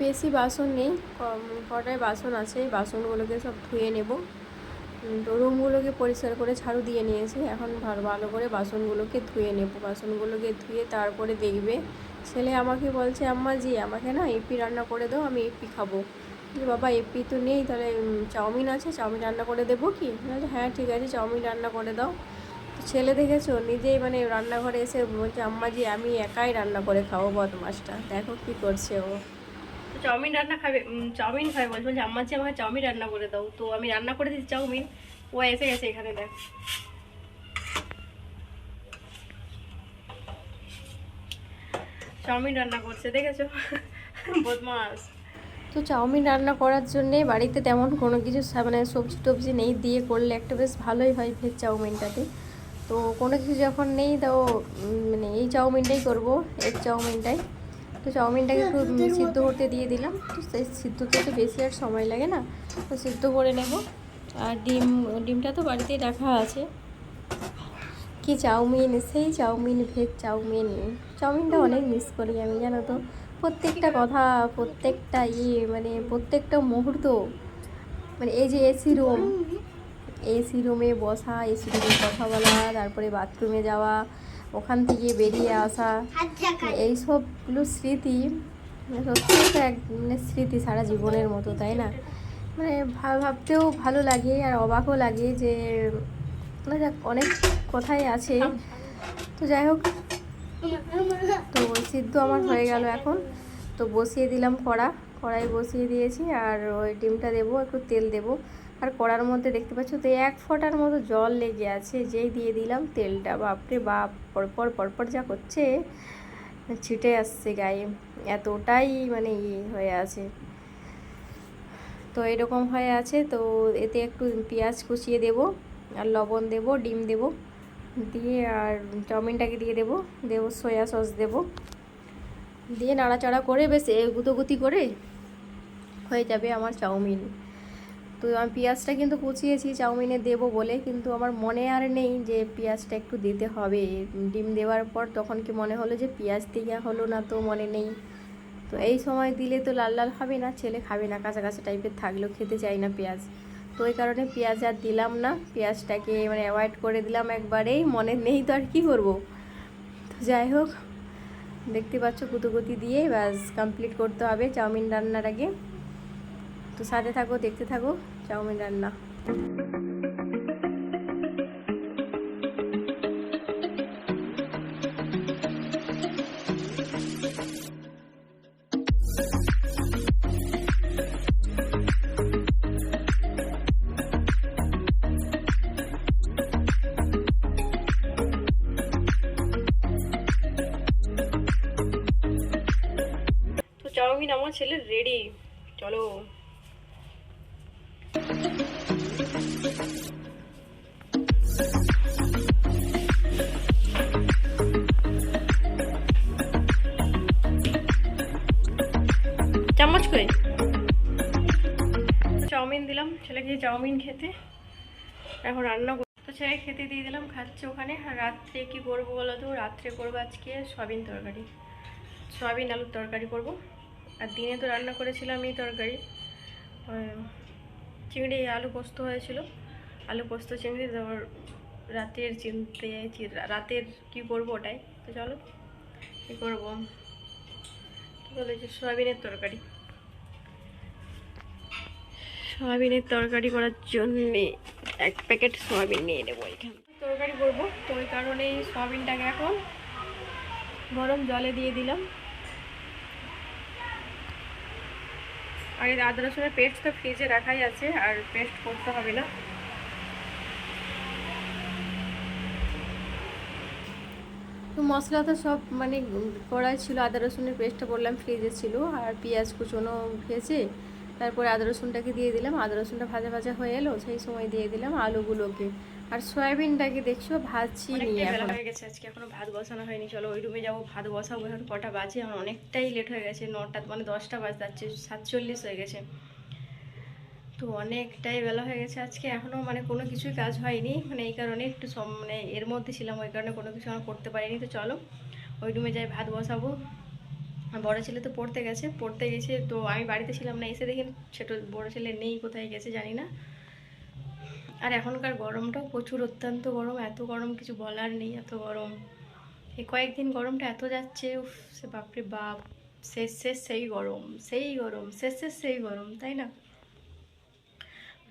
বেশি বাসন নেই কটায় বাসন আছে, এই বাসনগুলোকে সব ধুয়ে নেব। তো রুমগুলোকে পরিষ্কার করে ঝাড়ু দিয়ে নিয়েছি, এখন ভালো ভালো করে বাসনগুলোকে ধুয়ে নেব। বাসনগুলোকে ধুয়ে তারপরে দেখবে, ছেলে আমাকে বলছে, আম্মা জি, আমাকে না এপি রান্না করে দাও, আমি এপি খাব। বাবা, এপি তো নেই, তাহলে চাউমিন আছে, চাউমিন রান্না করে দেবো কি? হ্যাঁ ঠিক আছে, চাউমিন রান্না করে দাও। ছেলে দেখেছ, নিজেই মানে রান্নাঘরে এসে বলছে, আম্মা জি, আমি একাই রান্না করে খাব বদমাসটা দেখো কি করছে ও। তো চাউমিন রান্না খাবে চাউমিন খাবে বলছে বলছে আম্মা আমাকে চাউমিন রান্না করে দাও। তো আমি রান্না করে দিচ্ছি চাউমিন। ও এসে গেছে এখানে দেখ। চাউমিন রান্না করছে দেখেছ? বদমাস। তো চাউমিন রান্না করার জন্যে বাড়িতে তেমন কোনো কিছু মানে সবজি টবজি নেই দিয়ে করলে একটা বেশ ভালোই হয় ভেজ চাউমিনটাতে। তো কোনো কিছু যখন নেই তো উম, মানে এই চাউমিনটাই করব এগ চাউমিনটাই। তো চাউমিনটাকে একটু সিদ্ধ করতে দিয়ে দিলাম। তো সেই সিদ্ধতে তো বেশি আর সময় লাগে না। তো সিদ্ধ করে নেব। আর ডিম ডিমটা তো বাড়িতেই রাখা আছে। কি চাউমিন? সেই চাউমিন ভেজ চাউমিন। চাউমিনটা অনেক মিস করি আমি জানো তো। প্রত্যেকটা কথা প্রত্যেকটা ইয়ে মানে প্রত্যেকটা মুহূর্ত। মানে এই যে এসি রুম এসি রুমে বসা এসি রুমে কথা বলা তারপরে বাথরুমে যাওয়া ওখান থেকে বেরিয়ে আসা এই সবগুলো স্মৃতি মানে সত্যি এক মানে স্মৃতি সারা জীবনের মতো তাই না? মানে ভাবতেও ভালো লাগে আর অবাকও লাগে যে মানে যাক, অনেক কথাই আছে। তো যাই হোক তো সিদ্ধ আমার হয়ে গেল এখন। তো বসিয়ে দিলাম কড়া কড়াই বসিয়ে দিয়েছি আর ওই ডিমটা দেবো একটু তেল দেবো। আর কড়ার মধ্যে দেখতে পাচ্ছ তো এক ফোঁটার মতো জল লেগে আছে, যেই দিয়ে দিলাম তেলটা। বাপরে বাপ, পরপর পরপর যা করছে ছিটে আসছে গায়ে। এতটাই মানে ইয়ে হয়ে আছে। তো এরকম হয়ে আছে, তো এতে একটু পেঁয়াজ কুচিয়ে দেব, আর লবণ দেব, ডিম দেব, দিয়ে আর চাউমিনটাকে দিয়ে দেব, দেবো, সয়া সস দেব। দিয়ে নাড়াচাড়া করে বেশ গুতোগুতি করে হয়ে যাবে আমার চাউমিন। তো আমি পেঁয়াজটা কিন্তু কুচিয়েছি, চাউমিনে দেবো বলে। কিন্তু আমার মনে আর নেই যে পেঁয়াজটা একটু দিতে হবে। ডিম দেওয়ার পর তখন কি মনে হলো যে পেঁয়াজ দেওয়া হলো না তো মনে নেই। তো এই সময় দিলে তো লাল লাল হবে না, ছেলে খাবে না, কাঁচা টাইপের থাকলেও খেতে চাই না পেঁয়াজ। তো ওই কারণে পেঁয়াজ আর দিলাম না। পেঁয়াজটাকে মানে অ্যাভয়েড করে দিলাম একবারেই, মনে নেই তো আর কি করব। তো যাই হোক, দেখতে পাচ্ছ কুতুকুতি দিয়ে ব্যাস কমপ্লিট করতে হবে চাউমিন রান্নার আগে। তো সাথে থাকো, দেখতে থাকো। চাউমিন রান্না তো চাউমিন আমার ছেলে রেডি চলো চামচ করে। চাউমিন দিলাম, ছেলেকে চাউমিন খেতে। এখন রান্না তো ছেলে খেতে দিয়ে দিলাম, খাচ্ছে ওখানে। আর রাত্রে কি করব বলো তো? রাত্রে করব আজকে সয়াবিন তরকারি। সয়াবিন আলুর তরকারি করব। আর দিনে তো রান্না করেছিলাম এই তরকারি। চিংড়ি আলু পোস্ত হয়েছিল। আলু পোস্ত, চিংড়ি, তারপর রাতের চিনতে রাতের কি করব ওটাই। তো চলো, কী করব? কী বলে যে সয়াবিনের তরকারি। সয়াবিনের তরকারি করার জন্যে এক প্যাকেট সয়াবিন নিয়ে নেব এখানে। তরকারি করব, তো ওই কারণেই সয়াবিনটাকে এখন গরম জলে দিয়ে দিলাম। আর এই আদা রসুনের পেস্ট তো ফ্রিজে রাখাই আছে, আর পেস্ট করতে হবে না। তো মশলা তো সব মানে কড়াই ছিল, আদা রসুনের পেস্টটা বললাম ফ্রিজে ছিল, আর পেঁয়াজ কুচোনো ভেজে তারপরে আদা রসুনটাকে দিয়ে দিলাম। আদা রসুনটা ভাজা ভাজা হয়ে এলো সেই সময় দিয়ে দিলাম আলুগুলোকে। আর সয়াবিনটাকে দেখছ ভাজছি নি বেলা এখন। হয়ে গেছে আজকে এখনও ভাত বসানো হয়নি। চলো ওই রুমে যাব ভাত বসাবো এখন কটা বাজে? এখন অনেকটাই লেট হয়ে গেছে নটা মানে দশটা বাজ যাচ্ছে সাতচল্লিশ হয়ে গেছে। তো অনেকটাই বেলা হয়ে গেছে আজকে এখনও মানে কোনো কিছুই কাজ হয়নি। মানে এই কারণে একটু সম মানে এর মধ্যে ছিলাম ওই কারণে কোনো কিছু আমার করতে পারিনি। তো চলো ওই রুমে যাই ভাত বসাবো। বড় ছেলে তো পড়তে গেছে পড়তে গেছে, তো আমি বাড়িতে ছিলাম না, এসে দেখি ছোট বড় ছেলে নেই, কোথায় গেছে জানি না। আর এখনকার গরমটাও প্রচুর, অত্যন্ত গরম, এত গরম কিছু বলার নেই, এত গরম। এই কয়েকদিন গরমটা এত যাচ্ছে, উফ, সে বাপরে বাপ, শেষ শেষ সেই গরম সেই গরম, শেষ শেষ সেই গরম, তাই না?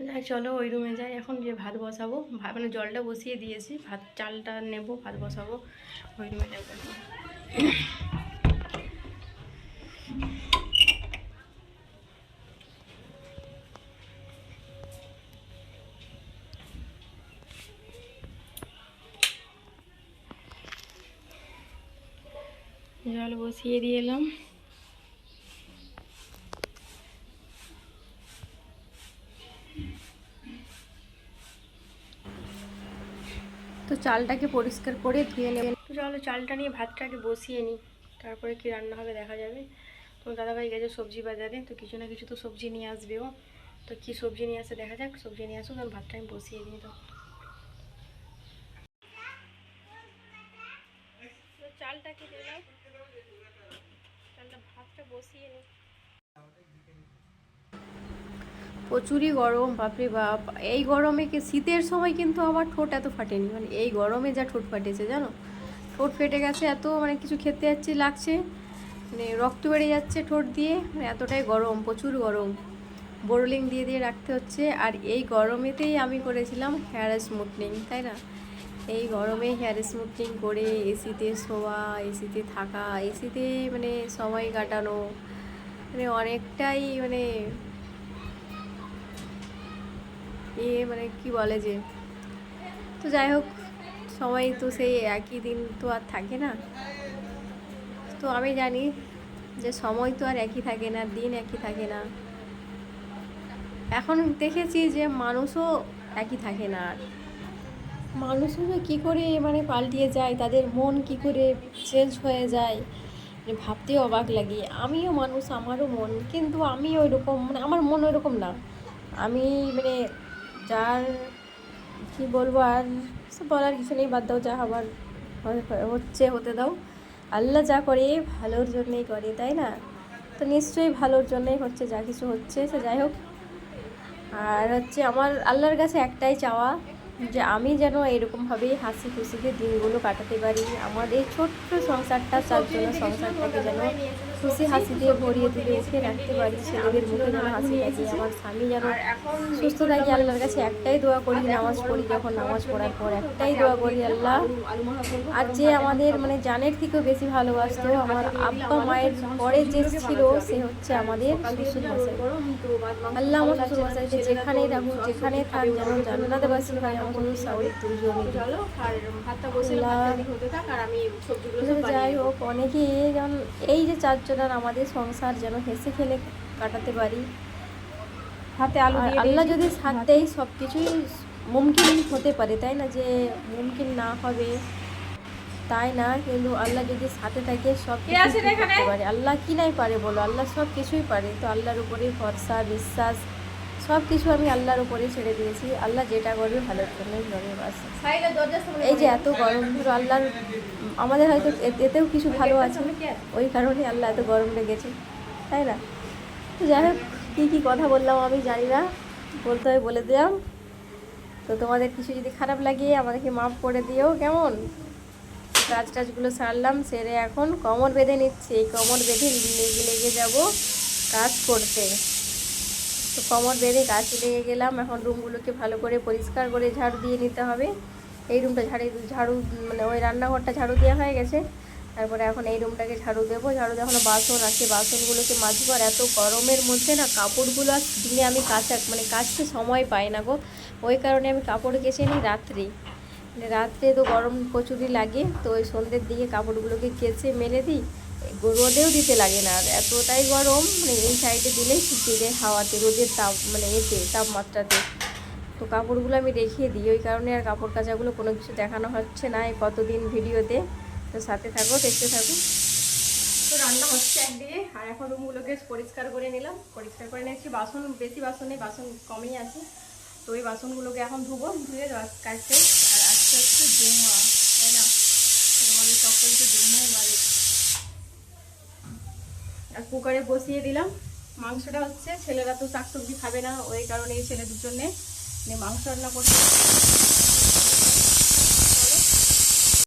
যাই, চলো ওই রুমে যাই, এখন যে ভাত বসাবো মানে জলটা বসিয়ে দিয়েছি, ভাত, চালটা নেব, ভাত বসাবো, ওই রুমে যাব। জল বসিয়ে দিয়ে এলাম। তো চালটাকে পরিষ্কার করে ধুয়ে নেবেন তো চলো চালটা নিয়ে ভাতটাকে বসিয়ে নিই। তারপরে কি রান্না হবে দেখা যাবে। তো দাদাভাই গেছে সবজি বাজারে তো কিছু না কিছু তো সবজি নিয়ে আসবেও তো কি সবজি নিয়ে আসে দেখা যাক সবজি নিয়ে আসুক আমি ভাতটা আমি বসিয়ে দিই তো। তো চালটাকে দিলাম বসিয়ে প্রচুরই গরম, বাপরে বাপ। এই গরমে কি শীতের সময় কিন্তু আবার ঠোঁট এত ফাটেনি। মানে এই গরমে যা ঠোঁট ফাটেছে, জানো? ঠোঁট ফেটে গেছে এত মানে কিছু খেতে যাচ্ছে লাগছে। মানে রক্ত বেড়ে যাচ্ছে ঠোঁট দিয়ে মানে এতটাই গরম, প্রচুর গরম। বোরলিং দিয়ে দিয়ে রাখতে হচ্ছে। আর এই গরমেতেই আমি করেছিলাম হেয়ার স্মুথনিং তাই না? এই গরমে হেয়ার স্মুথনিং করে এসিতে শোয়া এসিতে থাকা এসিতে মানে সময় কাটানো মানে অনেকটাই মানে এ মানে কি বলে যে, তো যাই হোক, সময় তো সেই একই দিন তো আর থাকে না। তো আমি জানি যে সময় তো আর একই থাকে না, দিন একই থাকে না। এখন দেখেছি যে মানুষও একই থাকে না আর। মানুষও যে কী করে মানে পাল্টিয়ে যায়, তাদের মন কি করে চেঞ্জ হয়ে যায় মানে ভাবতে অবাক লাগে। আমিও মানুষ, আমারও মন, কিন্তু আমি ওই রকম মানে আমার মন ওই রকম না। আমি মানে যার, কি বলব আর সব বলার কিছু নেই, বাদ দাও যা হবার হচ্ছে, হতে দাও। আল্লাহ যা করে, ভালোর জন্যই করে, তাই না? তো নিশ্চয়ই ভালোর জন্যই হচ্ছে, যা কিছু হচ্ছে, সে যাই হোক। আর হচ্ছে আমার আল্লাহর কাছে একটাই চাওয়া যে আমি যেন এরকমভাবেই হাসি খুশিতে দিনগুলো কাটাতে পারি। আমার এই ছোট্ট সংসারটা চার জন্য সংসারটাকে যেন খুশি হাসি দিয়ে ভরিয়ে তুলে উঠে রাখতে পারি ছেলেদের মুখে যেন হাসি থাকে আমার স্বামী যেন সুস্থ থাকি, আল্লাহর কাছে একটাই দোয়া করি, নামাজ পড়ি যখন নামাজ পড়ার পর একটাই দোয়া করি, আল্লাহ, আর যে আমাদের মানে জানের থেকেও বেশি ভালোবাসতো, আমার আব্বা মায়ের পরে যে ছিল, সে হচ্ছে আমাদের আল্লাহ আমার যেখানেই রাখুক, যেখানে থাক, যেন জান্নাতে বাসি হয়, আমার বানিয়ে যাই হোক অনেকে যেমন এই যে চারজনের আমাদের সংসার যেন হেসে খেলে কাটাতে পারি। হাতে আলু আল্লাহ যদি সাথ দেয় সব কিছুই মুমকিন হতে পারে তাই না? যে মুমকিন না হবে তাই না? কিন্তু আল্লাহ যদি সাথে থাকে সব কিছু পারে। আল্লাহ কি নাই পারে বলো? আল্লাহ সব কিছুই পারে। তো আল্লাহর উপরে ভরসা বিশ্বাস সব কিছু আমি আল্লাহর উপরে ছেড়ে দিয়েছি। আল্লাহ যেটা করবে ভালোর জন্যই করবে বাস। এই যে এত গরম ধরো আল্লাহর আমাদের হয়তো এতেও কিছু ভালো আছে। ওই কারণে আল্লাহ এত গরম লেগেছে তাই না? তো যাই হোক কী কী কথা বললাম আমি জানি না বলতে হয় বলে দিলাম। তো তোমাদের কিছু যদি খারাপ লাগে আমাদেরকে মাফ করে দিও কেমন? কাজ টাজগুলো সারলাম সেরে এখন কমর বেঁধে নিচ্ছি এই কমর বেঁধে লেগে লেগে যাব কাজ করতে। তো কমর বেঁধে গাছ লেগে গেলাম। এখন রুমগুলোকে ভালো করে পরিষ্কার করে ঝাড়ু দিয়ে নিতে হবে। এই রুমটা ঝাড়ু ঝাড়ু মানে ওই রান্নাঘরটা ঝাড়ু দেওয়া হয়ে গেছে। তারপরে এখন এই রুমটাকে ঝাড়ু দেবো। ঝাড়ু দিয়ে এখনও বাসন আছে। বাসনগুলোকে মাজবো। আর এত গরমের মধ্যে না কাপড়গুলো আর দিনে আমি কাচা মানে কাচতে সময় পাই না গো। ওই কারণে আমি কাপড় কেচে নিই রাত্রে। রাত্রে তো গরম প্রচুরই লাগে। তো ওই সন্ধ্যের দিকে কাপড়গুলোকে কেচে মেলে দিই। রোদেও দিতে লাগে না। আর এতটাই গরম মানে এই সাইডে দিলেই শুকিয়ে যায় হাওয়াতে, রোদের তাপ মানে এতে, তাপমাত্রাতে। তো কাপড়গুলো আমি দেখিয়ে দিই। ওই কারণে আর কাপড় কাচাগুলো কোনো কিছু দেখানো হচ্ছে না এই কতদিন ভিডিওতে। তো সাথে থাকো, দেখতে থাকো। তো রান্না হচ্ছে একদিকে, আর এখন রুমগুলোকে পরিষ্কার করে নিলাম। পরিষ্কার করে নিয়েছি। বাসন, বেশি বাসন নেই, বাসন কমই আছে। তো ওই বাসনগুলোকে এখন ধুবো, ধুয়ে কাটতে। আর আজকে হচ্ছে জুম্মা, তাই না? তোমাদের সকলকে জুম্মাও বাড়ি আর কুকারে বসিয়ে দিলাম। মাংসটা হচ্ছে, ছেলেরা তো শাক সবজি খাবে না, ওই কারণে ছেলে দুজনে মাংস রান্না করছে।